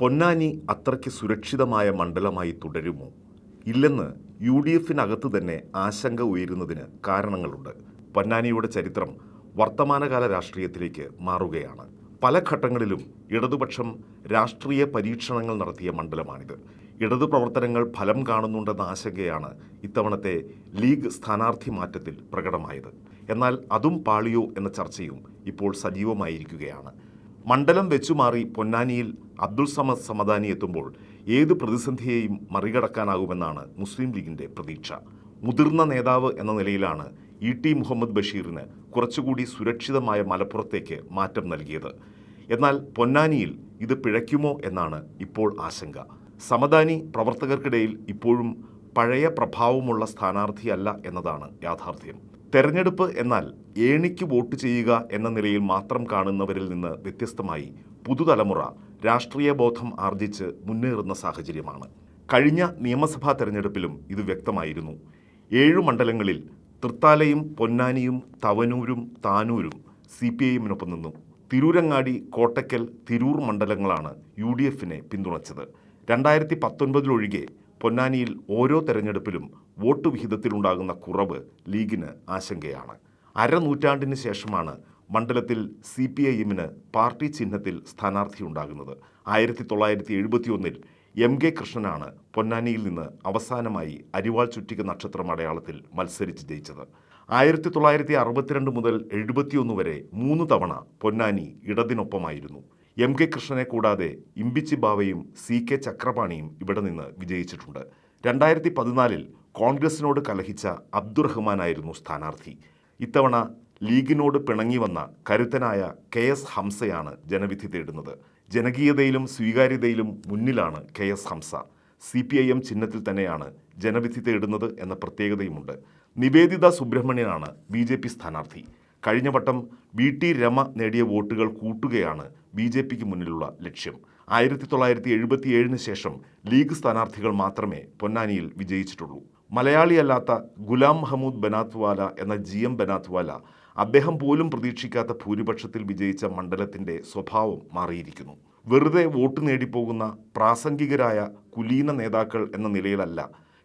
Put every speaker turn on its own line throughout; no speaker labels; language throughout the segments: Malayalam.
പൊന്നാനി അത്രയ്ക്ക് സുരക്ഷിതമായ മണ്ഡലമായി തുടരുമോ? ഇല്ലെന്ന് യു ഡി എഫിനകത്ത് തന്നെ ആശങ്ക ഉയരുന്നതിന് കാരണങ്ങളുണ്ട്. പൊന്നാനിയുടെ ചരിത്രം വർത്തമാനകാല രാഷ്ട്രീയത്തിലേക്ക് മാറുകയാണ്. പല ഘട്ടങ്ങളിലും ഇടതുപക്ഷം രാഷ്ട്രീയ പരീക്ഷണങ്ങൾ നടത്തിയ മണ്ഡലമാണിത്. ഇടതു പ്രവർത്തനങ്ങൾ ഫലം കാണുന്നുണ്ടെന്ന ആശങ്കയാണ് ഇത്തവണത്തെ ലീഗ് സ്ഥാനാർത്ഥി മാറ്റത്തിൽ പ്രകടമായത്. എന്നാൽ അതും പാളിയോ എന്ന ചർച്ചയും ഇപ്പോൾ സജീവമായിരിക്കുകയാണ്. മണ്ഡലം വെച്ചുമാറി പൊന്നാനിയിൽ അബ്ദുൾ സമദ് സമദാനി എത്തുമ്പോൾ ഏത് പ്രതിസന്ധിയെയും മറികടക്കാനാകുമെന്നാണ് മുസ്ലിം ലീഗിന്റെ പ്രതീക്ഷ. മുതിർന്ന നേതാവ് എന്ന നിലയിലാണ് ഇ ടി മുഹമ്മദ് ബഷീറിന് കുറച്ചുകൂടി സുരക്ഷിതമായ മലപ്പുറത്തേക്ക് മാറ്റം നൽകിയത്. എന്നാൽ പൊന്നാനിയിൽ ഇത് പിഴയ്ക്കുമോ എന്നാണ് ഇപ്പോൾ ആശങ്ക. സമദാനി പ്രവർത്തകർക്കിടയിൽ ഇപ്പോഴും പഴയ പ്രഭാവമുള്ള സ്ഥാനാർത്ഥിയല്ല എന്നതാണ് യാഥാർത്ഥ്യം. തെരഞ്ഞെടുപ്പ് എന്നാൽ ഏണിക്ക് വോട്ട് ചെയ്യുക എന്ന നിലയിൽ മാത്രം കാണുന്നവരിൽ നിന്ന് വ്യത്യസ്തമായി പുതുതലമുറ രാഷ്ട്രീയ ബോധം ആർജിച്ച് മുന്നേറുന്ന സാഹചര്യമാണ്. കഴിഞ്ഞ നിയമസഭാ തെരഞ്ഞെടുപ്പിലും ഇത് വ്യക്തമായിരുന്നു. ഏഴു മണ്ഡലങ്ങളിൽ തൃത്താലയും പൊന്നാനിയും തവനൂരും താനൂരും സി പി ഐഎമ്മിനൊപ്പം നിന്നു. തിരൂരങ്ങാടി കോട്ടയ്ക്കൽ തിരൂർ മണ്ഡലങ്ങളാണ് യു ഡി എഫിനെ പിന്തുണച്ചത്. രണ്ടായിരത്തി പത്തൊൻപതിലൊഴികെ പൊന്നാനിയിൽ ഓരോ തെരഞ്ഞെടുപ്പിലും വോട്ട് വിഹിതത്തിലുണ്ടാകുന്ന കുറവ് ലീഗിന് ആശങ്കയാണ്. അരനൂറ്റാണ്ടിന് ശേഷമാണ് മണ്ഡലത്തിൽ സി പി ഐ എമ്മിന് പാർട്ടി ചിഹ്നത്തിൽ സ്ഥാനാർത്ഥിയുണ്ടാകുന്നത്. ആയിരത്തി തൊള്ളായിരത്തി എഴുപത്തിയൊന്നിൽ എം കെ കൃഷ്ണനാണ് പൊന്നാനിയിൽ നിന്ന് അവസാനമായി അരിവാൾ ചുറ്റിക നക്ഷത്രം അടയാളത്തിൽ മത്സരിച്ച് ജയിച്ചത്. ആയിരത്തി തൊള്ളായിരത്തി അറുപത്തിരണ്ട് മുതൽ എഴുപത്തിയൊന്ന് വരെ മൂന്ന് തവണ പൊന്നാനി ഇടതിനൊപ്പമായിരുന്നു. എം കെ കൃഷ്ണനെ കൂടാതെ ഇമ്പിച്ചി ബാവയും സി കെ ചക്രപാണിയും ഇവിടെ നിന്ന് വിജയിച്ചിട്ടുണ്ട്. രണ്ടായിരത്തി പതിനാലിൽ കോൺഗ്രസിനോട് കലഹിച്ച അബ്ദുറഹ്മാനായിരുന്നു സ്ഥാനാർത്ഥി. ഇത്തവണ ലീഗിനോട് പിണങ്ങി വന്ന കരുത്തനായ കെ എസ് ഹംസയാണ് ജനവിധി തേടുന്നത്. ജനകീയതയിലും സ്വീകാര്യതയിലും മുന്നിലാണ് K S Hamsa. C P I M ചിഹ്നത്തിൽ തന്നെയാണ് ജനവിധി തേടുന്നത് എന്ന പ്രത്യേകതയുമുണ്ട്. നിവേദിത സുബ്രഹ്മണ്യനാണ് ബി ജെ പി സ്ഥാനാർത്ഥി. കഴിഞ്ഞ വട്ടം വി ടി രമ നേടിയ വോട്ടുകൾ കൂട്ടുകയാണ് ബി ജെ പിക്ക് മുന്നിലുള്ള ലക്ഷ്യം. ആയിരത്തി തൊള്ളായിരത്തി എഴുപത്തിയേഴിന് ശേഷം ലീഗ് സ്ഥാനാർത്ഥികൾ മാത്രമേ പൊന്നാനിയിൽ വിജയിച്ചിട്ടുള്ളൂ. മലയാളിയല്ലാത്ത ഗുലാം മഹമ്മൂദ് ബനാത്വാല എന്ന ജി എം ബനാത്വാല അദ്ദേഹം പോലും പ്രതീക്ഷിക്കാത്ത ഭൂരിപക്ഷത്തിൽ വിജയിച്ച മണ്ഡലത്തിന്റെ സ്വഭാവം മാറിയിരിക്കുന്നു. വെറുതെ വോട്ട് നേടിപ്പോകുന്ന പ്രാസംഗികരായ കുലീന നേതാക്കൾ എന്ന നിലയിലല്ല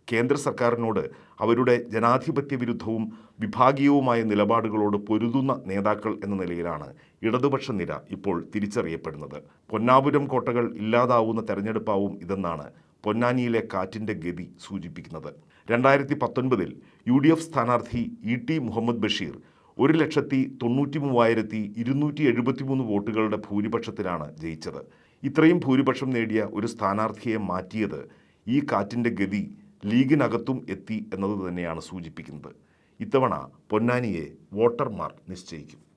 കേന്ദ്ര സർക്കാരിനോട് അവരുടെ ജനാധിപത്യ വിരുദ്ധവും വിഭാഗീയവുമായ നിലപാടുകളോട് പൊരുതുന്ന നേതാക്കൾ എന്ന നിലയിലാണ് ഇടതുപക്ഷ നിര ഇപ്പോൾ തിരിച്ചറിയപ്പെടുന്നത്. പൊന്നാപുരം കോട്ടകൾ ഇല്ലാതാവുന്ന തെരഞ്ഞെടുപ്പാവും ഇതെന്നാണ് പൊന്നാനിയിലെ കാറ്റിന്റെ ഗതി സൂചിപ്പിക്കുന്നത്. രണ്ടായിരത്തി പത്തൊൻപതിൽ യു ഡി എഫ് സ്ഥാനാർത്ഥി ഇ ടി മുഹമ്മദ് ബഷീർ ഒരു ലക്ഷത്തി തൊണ്ണൂറ്റി മൂവായിരത്തി ഇരുന്നൂറ്റി എഴുപത്തി മൂന്ന് വോട്ടുകളുടെ ഭൂരിപക്ഷത്തിലാണ് ജയിച്ചത്. ഇത്രയും ഭൂരിപക്ഷം നേടിയ ഒരു സ്ഥാനാർത്ഥിയെ മാറ്റിയത് ഈ കാറ്റിന്റെ ഗതി ലീഗിനകത്തും എത്തി എന്നത് തന്നെയാണ് സൂചിപ്പിക്കുന്നത്. ഇത്തവണ പൊന്നാനിയെ വോട്ടർമാർ നിശ്ചയിക്കും.